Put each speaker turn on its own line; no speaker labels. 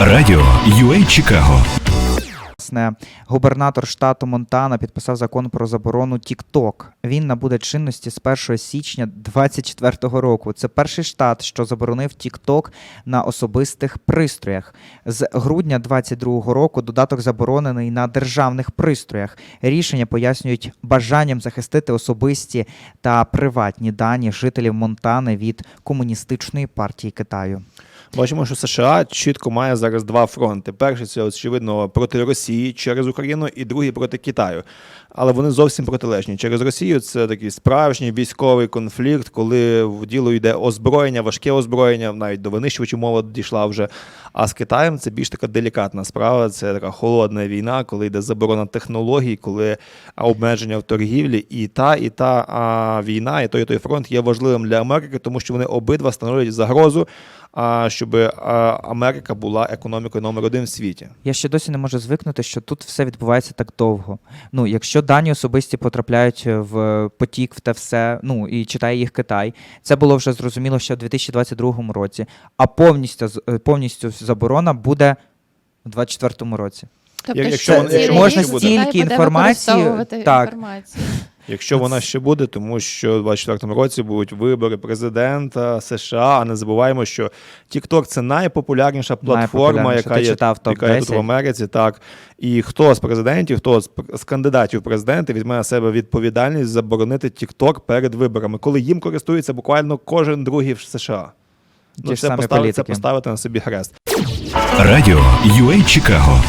Радіо UA Чикаго
губернатор штату Монтана підписав закон про заборону TikTok. Він набуде чинності з 1 січня 2024 року. Це перший штат, що заборонив TikTok на особистих пристроях. З грудня 2022 року додаток заборонений на державних пристроях. Рішення пояснюють бажанням захистити особисті та приватні дані жителів Монтани від комуністичної партії Китаю.
Бачимо, що США чітко має зараз два фронти. Перший це очевидно проти Росії через Україну, і другий проти Китаю. Але вони зовсім протилежні. Через Росію це такий справжній військовий конфлікт, коли в діло йде озброєння, важке озброєння, навіть до винищувачів мова дійшла вже. А з Китаєм це більш така делікатна справа. Це така холодна війна, коли йде заборона технологій, коли обмеження в торгівлі. І та, і та а, війна, і той, і той фронт є важливим для Америки, тому що вони обидва становлять загрозу, а, щоб Америка була економікою номер один в світі.
Я ще досі не можу звикнути, що тут все відбувається так довго. Ну, якщо дані особисті потрапляють в потік, в те все, ну і читає їх Китай, це було вже зрозуміло ще в 2022 році. А повністю з- е, повністю заборона буде у 2024 році.
Тобто,
Як-
що
якщо якщо можна
стільки інформації, так.
інформацію.
Якщо вона ще буде, тому що в 24 році будуть вибори президента США. А не забуваємо, що TikTok – це найпопулярніша платформа,
Найпопулярніша.
яка є, яка є тут в Америці. Так і хто з президентів, хто з, з кандидатів в президенти візьме на себе відповідальність заборонити TikTok перед виборами, коли їм користується буквально кожен другий в США.
Ті
Ну,
ж
це
самі
поставити, це поставити на собі хрест.
Радіо UA Чикаго